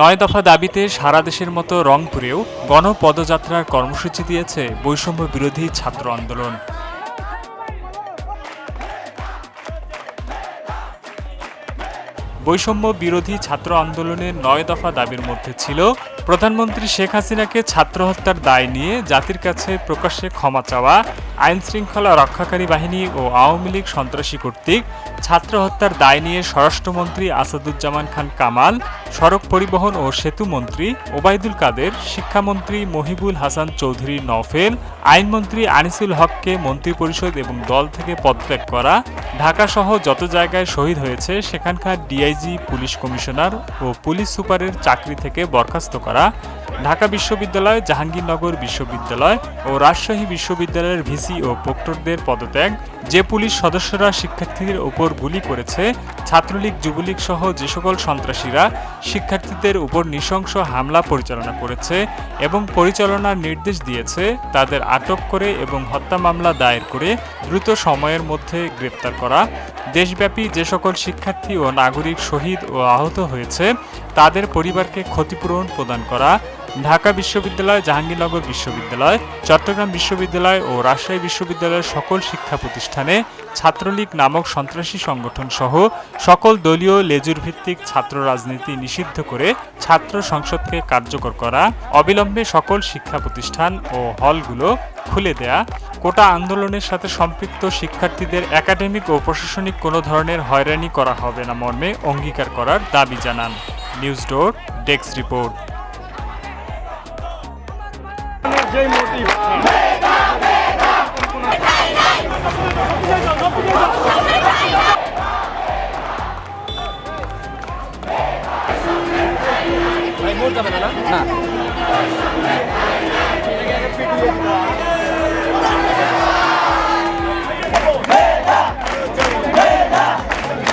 নয় দফা দাবিতে সারা দেশের মতো রংপুরেও গণপদযাত্রার কর্মসূচি দিয়েছে বৈষম্য বিরোধী ছাত্র আন্দোলন। বৈষম্য বিরোধী ছাত্র আন্দোলনের নয় দফা দাবির মধ্যে ছিল, প্রধানমন্ত্রী শেখ হাসিনাকে ছাত্র হত্যার দায় নিয়ে জাতির কাছে প্রকাশ্যে ক্ষমা চাওয়া আইন শৃঙ্খলা রক্ষাকারী বাহিনী ও আওয়ামী লীগ সন্ত্রাসী কর্তৃক ছাত্র হত্যার দায় নিয়ে স্বরাষ্ট্রমন্ত্রী আসাদুজ্জামান খান কামাল, সড়ক পরিবহন ও সেতু মন্ত্রী ওবায়দুল কাদের, শিক্ষামন্ত্রী মহিবুল হাসান চৌধুরী নফেল আইনমন্ত্রী আনিসুল হককে মন্ত্রিপরিষদ এবং দল থেকে পদত্যাগ করা, ঢাকাসহ যত জায়গায় শহীদ হয়েছে সেখানকার ডিআইজি পুলিশ কমিশনার ও পুলিশ সুপারের চাকরি থেকে বরখাস্ত করা ঢাকা বিশ্ববিদ্যালয়, জাহাঙ্গীরনগর বিশ্ববিদ্যালয় ও রাজশাহী বিশ্ববিদ্যালয়ের ভিসি ও প্রক্টরদের পদত্যাগ। যে পুলিশ সদস্যরা শিক্ষার্থীদের ওপর গুলি করেছে, ছাত্রলীগ, যুবলীগ সহ যে সকল সন্ত্রাসীরা শিক্ষার্থীদের উপর নৃশংস হামলা পরিচালনা করেছে এবং পরিচালনার নির্দেশ দিয়েছে, তাদের আটক করে এবং হত্যা মামলা দায়ের করে দ্রুত সময়ের মধ্যে গ্রেপ্তার করা। দেশব্যাপী যে সকল শিক্ষার্থী ও নাগরিক শহীদ ও আহত হয়েছে তাদের পরিবারকে ক্ষতিপূরণ প্রদান করা, ঢাকা বিশ্ববিদ্যালয়, জাহাঙ্গীরনগর বিশ্ববিদ্যালয়, চট্টগ্রাম বিশ্ববিদ্যালয় ও রাজশাহী বিশ্ববিদ্যালয়ের সকল শিক্ষা প্রতিষ্ঠানে ছাত্রলীগ নামক সন্ত্রাসী সংগঠন সহ সকল দলীয় লেজুর ভিত্তিক ছাত্র রাজনীতি নিষিদ্ধ করে ছাত্র সংসদকে কার্যকর করা, অবিলম্বে সকল শিক্ষা প্রতিষ্ঠান ও হলগুলো খুলে দেয়া, কোটা আন্দোলনের সাথে সম্পৃক্ত শিক্ষার্থীদের একাডেমিক ও প্রশাসনিক কোনো ধরনের হয়রানি করা হবে না মর্মে অঙ্গীকার করার দাবি জানান। নিউজ ডোর ডেস্ক রিপোর্ট না?